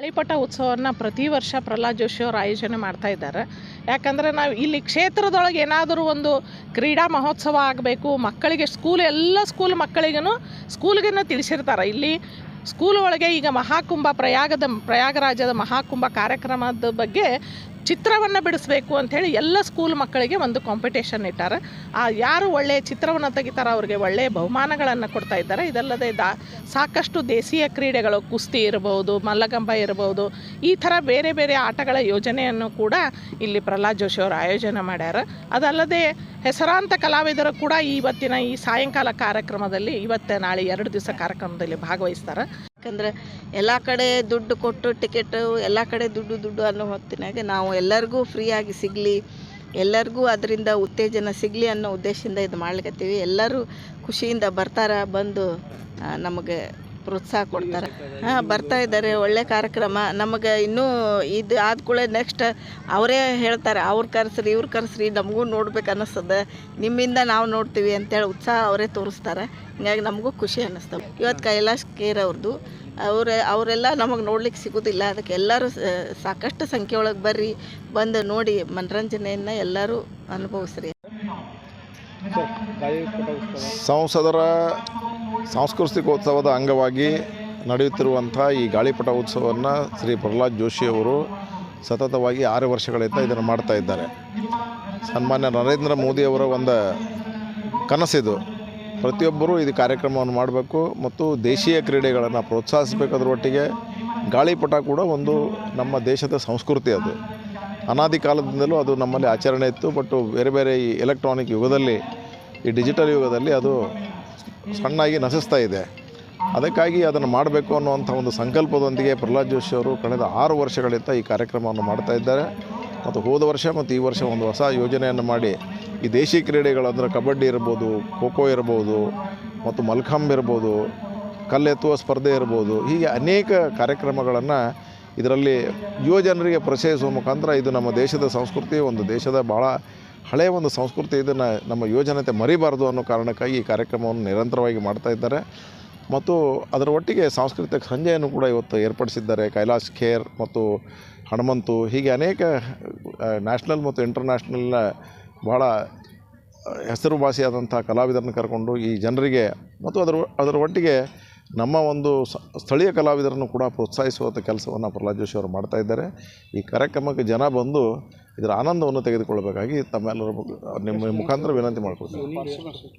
ಗಾಳಿಪಟ ಉತ್ಸವವನ್ನು ಪ್ರತಿ ವರ್ಷ ಪ್ರಹ್ಲಾದ್ ಜೋಶಿ ಅವರು ಆಯೋಜನೆ ಮಾಡ್ತಾ ಇದ್ದಾರೆ. ಯಾಕಂದರೆ ನಾವು ಇಲ್ಲಿ ಕ್ಷೇತ್ರದೊಳಗೆ ಏನಾದರೂ ಒಂದು ಕ್ರೀಡಾ ಮಹೋತ್ಸವ ಆಗಬೇಕು, ಮಕ್ಕಳಿಗೆ ಸ್ಕೂಲ್ ಎಲ್ಲ ಸ್ಕೂಲ್ ಮಕ್ಕಳಿಗೂ ಸ್ಕೂಲ್ಗೇನು ತಿಳಿಸಿರ್ತಾರೆ. ಇಲ್ಲಿ ಸ್ಕೂಲ್ ಒಳಗೆ ಈಗ ಮಹಾಕುಂಭ ಪ್ರಯಾಗದ, ಪ್ರಯಾಗರಾಜದ ಮಹಾಕುಂಭ ಕಾರ್ಯಕ್ರಮದ ಬಗ್ಗೆ ಚಿತ್ರವನ್ನು ಬಿಡಿಸ್ಬೇಕು ಅಂಥೇಳಿ ಎಲ್ಲ ಸ್ಕೂಲ್ ಮಕ್ಕಳಿಗೆ ಒಂದು ಕಾಂಪಿಟೇಷನ್ ಇಟ್ಟಾರೆ. ಆ, ಯಾರು ಒಳ್ಳೆಯ ಚಿತ್ರವನ್ನು ತೆಗಿತಾರೋ ಅವ್ರಿಗೆ ಒಳ್ಳೆಯ ಬಹುಮಾನಗಳನ್ನು ಕೊಡ್ತಾ ಇದ್ದಾರೆ. ಇದಲ್ಲದೆ ದಾ, ಸಾಕಷ್ಟು ದೇಶೀಯ ಕ್ರೀಡೆಗಳು, ಕುಸ್ತಿ ಇರಬಹುದು ಮಲ್ಲಗಂಬ ಇರಬಹುದು ಈ ಥರ ಬೇರೆ ಬೇರೆ ಆಟಗಳ ಯೋಜನೆಯನ್ನು ಕೂಡ ಇಲ್ಲಿ ಪ್ರಹ್ಲಾದ್ ಜೋಶಿ ಅವರು ಆಯೋಜನೆ ಮಾಡ್ಯಾರ. ಅದಲ್ಲದೆ ಹೆಸರಾಂತ ಕಲಾವಿದರು ಕೂಡ ಇವತ್ತಿನ, ಈ ಸಾಯಂಕಾಲ ಕಾರ್ಯಕ್ರಮದಲ್ಲಿ ಇವತ್ತು ನಾಳೆ ಎರಡು ದಿವಸ ಕಾರ್ಯಕ್ರಮದಲ್ಲಿ ಭಾಗವಹಿಸ್ತಾರೆ. ಯಾಕಂದ್ರೆ ಎಲ್ಲ ಕಡೆ ದುಡ್ಡು ಕೊಟ್ಟು ಟಿಕೆಟು ಎಲ್ಲ ಕಡೆ ದುಡ್ಡು ದುಡ್ಡು ಅನ್ನೋ ಹೊತ್ತಿನಾಗ ನಾವು ಎಲ್ಲರಿಗೂ ಫ್ರೀಯಾಗಿ ಸಿಗಲಿ, ಎಲ್ಲರಿಗೂ ಅದರಿಂದ ಉತ್ತೇಜನ ಸಿಗಲಿ ಅನ್ನೋ ಉದ್ದೇಶದಿಂದ ಇದು ಮಾಡ್ಲಿಕತ್ತೀವಿ. ಎಲ್ಲರೂ ಖುಷಿಯಿಂದ ಬರ್ತಾರೆ, ಬಂದು ನಮಗೆ ಪ್ರೋತ್ಸಾಹ ಕೊಡ್ತಾರೆ. ಹಾಂ ಬರ್ತಾ ಇದ್ದಾರೆ ಒಳ್ಳೆ ಕಾರ್ಯಕ್ರಮ. ನಮಗೆ ಇನ್ನೂ ಇದು ಆದ ಕೂಡಲೇ ನೆಕ್ಸ್ಟ್ ಅವರೇ ಹೇಳ್ತಾರೆ ಅವ್ರು ಕರೆಸ್ರಿ ಇವ್ರು ಕರೆಸ್ರಿ ನಮಗೂ ನೋಡ್ಬೇಕು ಅನ್ನಿಸ್ತದೆ. ನಿಮ್ಮಿಂದ ನಾವು ನೋಡ್ತೀವಿ ಅಂತೇಳಿ ಉತ್ಸಾಹ ಅವರೇ ತೋರಿಸ್ತಾರೆ. ಹಿಂಗಾಗಿ ನಮಗೂ ಖುಷಿ ಅನ್ನಿಸ್ತವೆ ಇವತ್ತು ಕೈಲಾಶ್ ಕೇರ್ ಅವ್ರದ್ದು ಅವ್ರ ಅವರೆಲ್ಲ ನಮಗೆ ನೋಡ್ಲಿಕ್ಕೆ ಸಿಗೋದಿಲ್ಲ. ಅದಕ್ಕೆ ಎಲ್ಲರೂ ಸಾಕಷ್ಟು ಸಂಖ್ಯೆ ಒಳಗೆ ಬರ್ರಿ ಬಂದು ನೋಡಿ ಮನರಂಜನೆಯನ್ನು ಎಲ್ಲರೂ ಅನುಭವಿಸ್ರಿ. ಸಂಸದರ ಸಾಂಸ್ಕೃತಿಕೋತ್ಸವದ ಅಂಗವಾಗಿ ನಡೆಯುತ್ತಿರುವಂಥ ಈ ಗಾಳಿಪಟ ಉತ್ಸವವನ್ನು ಶ್ರೀ ಪ್ರಹ್ಲಾದ್ ಜೋಶಿ ಅವರು ಸತತವಾಗಿ ಆರು ವರ್ಷಗಳಿಂದ ಇದನ್ನು ಮಾಡ್ತಾ ಇದ್ದಾರೆ. ಸನ್ಮಾನ್ಯ ನರೇಂದ್ರ ಮೋದಿಯವರ ಒಂದು ಕನಸಿದು. ಪ್ರತಿಯೊಬ್ಬರೂ ಇದು ಕಾರ್ಯಕ್ರಮವನ್ನು ಮಾಡಬೇಕು ಮತ್ತು ದೇಶೀಯ ಕ್ರೀಡೆಗಳನ್ನು ಪ್ರೋತ್ಸಾಹಿಸಬೇಕಾದ್ರ ಒಟ್ಟಿಗೆ. ಗಾಳಿಪಟ ಕೂಡ ಒಂದು ನಮ್ಮ ದೇಶದ ಸಂಸ್ಕೃತಿ ಅದು. ಅನಾದಿ ಕಾಲದಿಂದಲೂ ಅದು ನಮ್ಮಲ್ಲಿ ಆಚರಣೆ ಇತ್ತು, ಬಟ್ ಬೇರೆ ಬೇರೆ ಈ ಎಲೆಕ್ಟ್ರಾನಿಕ್ ಯುಗದಲ್ಲಿ, ಈ ಡಿಜಿಟಲ್ ಯುಗದಲ್ಲಿ ಅದು ಸಣ್ಣಾಗಿ ನಶಿಸ್ತಾ ಇದೆ. ಅದಕ್ಕಾಗಿ ಅದನ್ನು ಮಾಡಬೇಕು ಅನ್ನುವಂಥ ಒಂದು ಸಂಕಲ್ಪದೊಂದಿಗೆ ಪ್ರಹ್ಲಾದ್ ಜೋಶಿ ಅವರು ಕಳೆದ ಆರು ವರ್ಷಗಳಿಂದ ಈ ಕಾರ್ಯಕ್ರಮವನ್ನು ಮಾಡ್ತಾ ಇದ್ದಾರೆ. ಮತ್ತು ಹೋದ ವರ್ಷ ಮತ್ತು ಈ ವರ್ಷ ಒಂದು ಹೊಸ ಯೋಜನೆಯನ್ನು ಮಾಡಿ ಈ ದೇಶಿ ಕ್ರೀಡೆಗಳು ಅಂದರೆ ಕಬಡ್ಡಿ ಇರ್ಬೋದು, ಖೋ ಖೋ ಇರ್ಬೋದು, ಮತ್ತು ಮಲ್ಖಂಬ್ ಇರ್ಬೋದು, ಕಲ್ಲೆತ್ತುವ ಸ್ಪರ್ಧೆ ಇರ್ಬೋದು, ಹೀಗೆ ಅನೇಕ ಕಾರ್ಯಕ್ರಮಗಳನ್ನು ಇದರಲ್ಲಿ ಯುವಜನರಿಗೆ ಪರಿಚಯಿಸುವ ಮುಖಾಂತರ ಇದು ನಮ್ಮ ದೇಶದ ಸಂಸ್ಕೃತಿ, ಒಂದು ದೇಶದ ಭಾಳ ಹಳೆಯ ಒಂದು ಸಂಸ್ಕೃತಿ ಇದನ್ನು ನಮ್ಮ ಯುವಜನತೆ ಮರಿಬಾರ್ದು ಅನ್ನೋ ಕಾರಣಕ್ಕಾಗಿ ಈ ಕಾರ್ಯಕ್ರಮವನ್ನು ನಿರಂತರವಾಗಿ ಮಾಡ್ತಾ ಇದ್ದಾರೆ. ಮತ್ತು ಅದರ ಒಟ್ಟಿಗೆ ಸಾಂಸ್ಕೃತಿಕ ಸಂಜೆಯನ್ನು ಕೂಡ ಇವತ್ತು ಏರ್ಪಡಿಸಿದ್ದಾರೆ. ಕೈಲಾಶ್ ಖೇರ್ ಮತ್ತು ಹನುಮಂತು, ಹೀಗೆ ಅನೇಕ ನ್ಯಾಷನಲ್ ಮತ್ತು ಇಂಟರ್ನ್ಯಾಷನಲ್ನ ಭಾಳ ಹೆಸರುವಾಸಿಯಾದಂಥ ಕಲಾವಿದರನ್ನು ಕರ್ಕೊಂಡು ಈ ಜನರಿಗೆ ಮತ್ತು ಅದರ ಅದರ ಒಟ್ಟಿಗೆ ನಮ್ಮ ಒಂದು ಸ್ಥಳೀಯ ಕಲಾವಿದರನ್ನು ಕೂಡ ಪ್ರೋತ್ಸಾಹಿಸುವಂಥ ಕೆಲಸವನ್ನು ಪ್ರಹ್ಲಾದ್ ಜೋಶಿ ಅವರು ಮಾಡ್ತಾ ಇದ್ದಾರೆ. ಈ ಕಾರ್ಯಕ್ರಮಕ್ಕೆ ಜನ ಬಂದು ಇದರ ಆನಂದವನ್ನು ತೆಗೆದುಕೊಳ್ಳಬೇಕಾಗಿ ತಮ್ಮೆಲ್ಲರ ನಿಮ್ಮ ಮುಖಾಂತರ ವಿನಂತಿ ಮಾಡ್ಕೊಳ್ತೀನಿ.